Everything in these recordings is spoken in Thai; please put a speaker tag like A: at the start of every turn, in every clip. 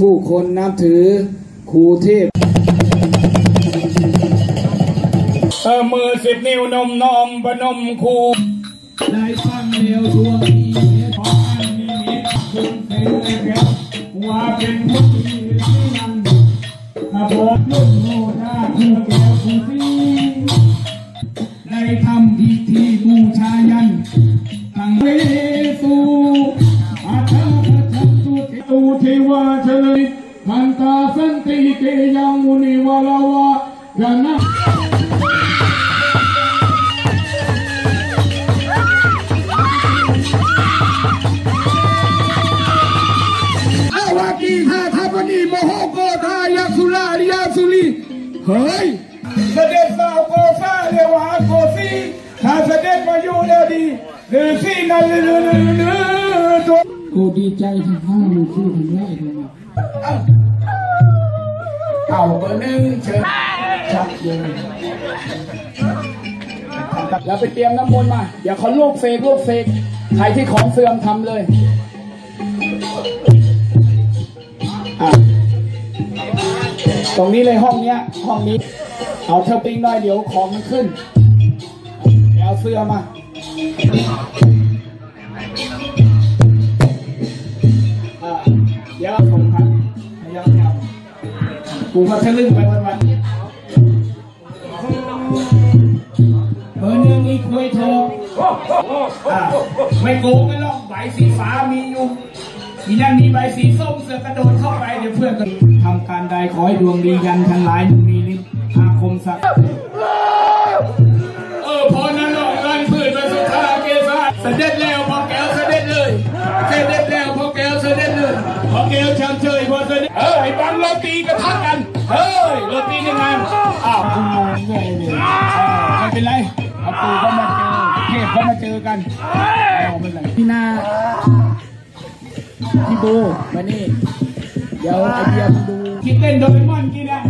A: ผู้คนนับถือครูเทพ
B: เออมือสิบนิ้วนมนอมปนมคู
A: ได้ฟังเดียวตัวนี้ขออันนี้คุณเป็นแก้ว
B: ว่าเป็นผู้ที่ที่นั่นถ้าบอกลุ่นโง่ได้คือแก้วผู้ที่
A: ได้ทำพิธีบูชายันตั้งเว
B: ลยทันตาสันติเกยังมุนิวลาวะยานะ
A: อาวากีฮาทาปนีโมโหโกทายาสุลาริยาสุลีเฮ้ย
B: เสด็จสาวโกซาเรวาโกซีถ้าเสด็จมาอยู่แล้วดีหรือซีนั่นหรือหรือหรือตัว
A: กูดีใจที่ข้ามีคู่ถึงได้เลยนะ
B: เอาเบอร์หนึ่งเชิญ
A: ชัดเลย
B: แล้วไปเตรียมน้ำมนต์มา เดี๋ยวเขาลูกเฟกลูกเฟกใครที่ของเสื่อมทำเลยอะตรงนี้เลยห้องเนี้ย ห้องนี้ เอาเทอร์ปิงหน่อยเดี๋ยวของมันขึ้นเดี๋ยวเอาเสื้อมา กูก็ทะลึ่งไปวันๆ
A: เบอร์หนึ่งอีกคุยทอง
B: ไม่โกงไม่หรอกใบสีฟ้ามีอยู่อีนั่นมีใบสีส้มเสือกระโดดเข้าไปเดี๋ยวเพื่อนก็ทำการใดขอให้ดวงดียันทั้งหลายมีฤทธิ์อาคมสักเออพอนั้นหรอกกันพืชมาสุธาเกษาเสด็จแล้วพอแก้วเสด็จเลยเสด็จแล้วพอแก้วเสด็จเลยพอแก้วชามเชยพอเสด็จเฮ้บังโราตีกระทะกั
A: ก็
B: มาเจอกันเอาไม่เป็นไร
A: พี่นาพี่บูมานี่เดี๋ยวไอเดียมึงดู
B: คิดเล่นโดเรมอนกี่นะ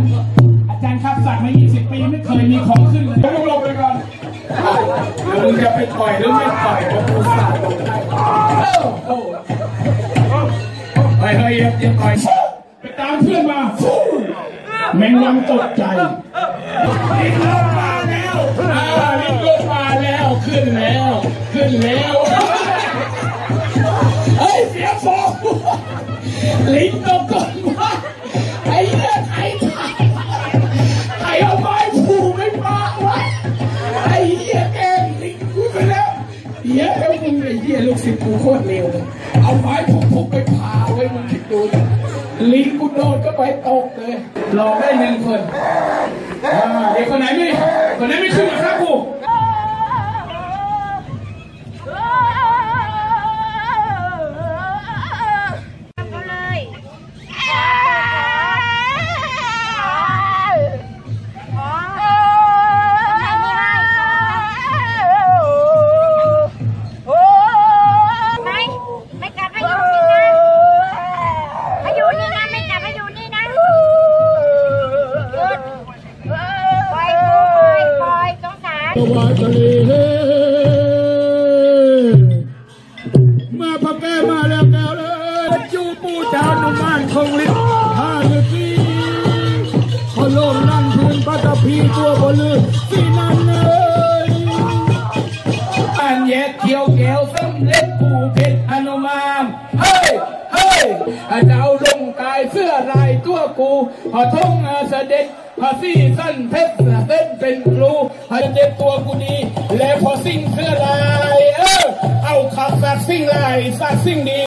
B: อาจารย์ครับสัตว์มา 20 ปีไม่เคยมีของขึ้นเลยต้องลงไปก่อนแล้วมึงจะไปปล่อยหรือไม่ปล่อยเพราะกูสัตว์ลงได้เอ้าโอ้ไปเฮ้ยอย่าปล่อยไปตามเพื่อนมาฟู่แมงวันตกใจลิงลงมาแล้ว ขึ้นแล้ว เฮ้ยเสียฟองลิงตกก่อนว่าไอ้เหี้ยไอ้ถ่าไอ้เอาไม้ผูกไม่ปาไว้ไอ้เหี้ยแกล้งลิงกูไปแล้วเหี้ยแล้วมึงไอ้เหี้ยลูกศิษย์กูโคตรเร็วเลยเอาไม้ผูกผูกไปพาไว้มึงคิดดูดิลิงกูโดนก็ไปตกเลยหลอกได้หนึ่งคนเด็กคนไหนไม่คนไหนไม่ขึ้นมาครับกู
C: สงสาร
B: วาทะเลเฮมาพระแก้มาแล้วแก้วเลยจูปูจานุมานคงฤทธิ์ห้าฤาษีพอโลมนั่งพื้นปัตตภีตัวบลือสีนันเลยอันแยกเขียวแก้วสำเร็จผู้เพชรอนุมานเฮ้ยเฮ้ยเจ้าลงกายเสื้อลายตัวกูพอทงเสด็จพอซี่สั้นเพชร สิ่งดี